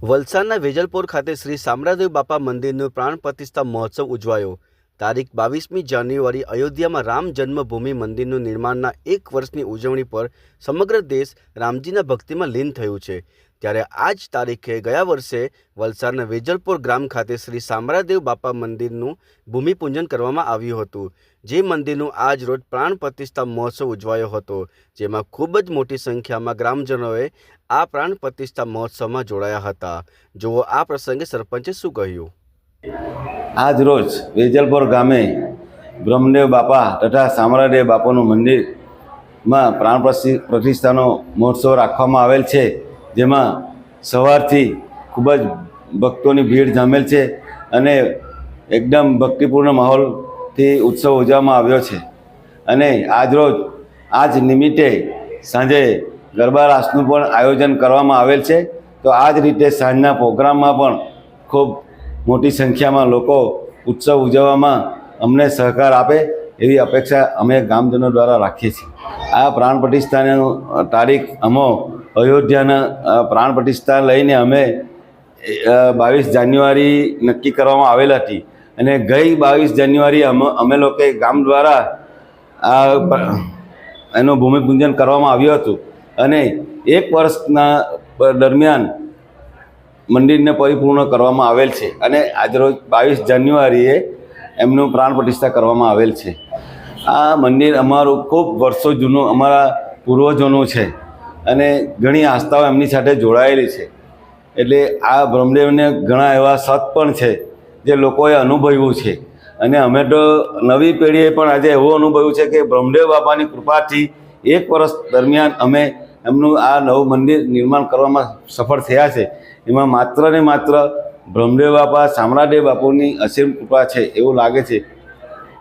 વલસાડના વેજલપોર ખાતે શ્રી સામ્રાદેવ બાપા મંદિરનું પ્રાણ પ્રતિષ્ઠા મહોત્સવ ઉજવાયો. તારીખ બાવીસમી જાન્યુઆરી અયોધ્યામાં રામ જન્મભૂમિ મંદિરનું નિર્માણના એક વર્ષની ઉજવણી પર સમગ્ર દેશ રામજીના ભક્તિમાં લીન થયું છે. ત્યારે આ જ તારીખે ગયા વર્ષે વલસાડના વેજલપુર ગ્રામ ખાતે શ્રી સામરાદેવ બાપા મંદિરનું ભૂમિપૂજન કરવામાં આવ્યું હતું. જે મંદિરનું આજ રોજ પ્રાણ પ્રતિષ્ઠા મહોત્સવ ઉજવાયો હતો, જેમાં ખૂબ જ મોટી સંખ્યામાં ગ્રામજનોએ આ પ્રાણ પ્રતિષ્ઠા મહોત્સવમાં જોડાયા હતા. જુઓ આ પ્રસંગે સરપંચે શું કહ્યું. આજ રોજ વેજલપુર ગામે બ્રહ્મદેવ બાપા તથા શામળાદેવ બાપાનું મંદિરમાં પ્રાણ પ્રતિષ્ઠાનો મહોત્સવ રાખવામાં આવેલ છે. જેમાં સવારથી ખૂબ જ ભક્તોની ભીડ જામેલ છે અને એકદમ ભક્તિપૂર્ણ માહોલથી ઉત્સવ ઉજવવામાં આવ્યો છે. અને આજરોજ આજ નિમિત્તે સાંજે ગરબા રાસનું પણ આયોજન કરવામાં આવેલ છે. તો આ જ રીતે સાંજના પ્રોગ્રામમાં પણ ખૂબ મોટી સંખ્યામાં લોકો ઉત્સવ ઉજવવામાં અમને સહકાર આપે એવી અપેક્ષા અમે ગામજનો દ્વારા રાખીએ છીએ. આ પ્રાણ પ્રતિષ્ઠાની તારીખ અમો અયોધ્યાના પ્રાણ પ્રતિષ્ઠા લઈને અમે બાવીસ જાન્યુઆરી નક્કી કરવામાં આવેલ હતી. અને ગઈ બાવીસ જાન્યુઆરી અમે લોકોએ ગામ દ્વારા આ એનું ભૂમિપૂજન કરવામાં આવ્યું હતું. અને એક વર્ષના દરમિયાન મંદિરને પરિપૂર્ણ કરવામાં આવેલ છે. અને આજરોજ બાવીસ જાન્યુઆરીએ એમનું પ્રાણ પ્રતિષ્ઠા કરવામાં આવેલ છે. આ મંદિર અમારું ખૂબ વર્ષો જૂનું, અમારા પૂર્વજોનું છે. અને ઘણી આસ્થાઓ એમની સાથે જોડાયેલી છે. એટલે આ બ્રહ્મદેવને ઘણા એવા સત પણ છે, જે લોકોએ અનુભવ્યું છે. અને અમે તો નવી પેઢીએ પણ આજે એવું અનુભવ્યું છે કે બ્રહ્મદેવ બાપાની કૃપાથી એક વર્ષ દરમિયાન અમે એમનું આ નવું મંદિર નિર્માણ કરવામાં સફળ થયા છે. એમાં માત્ર ને માત્ર બ્રહ્મદેવ બાપા, શામળાદેવ બાપુની અસીમ કૃપા છે એવું લાગે છે.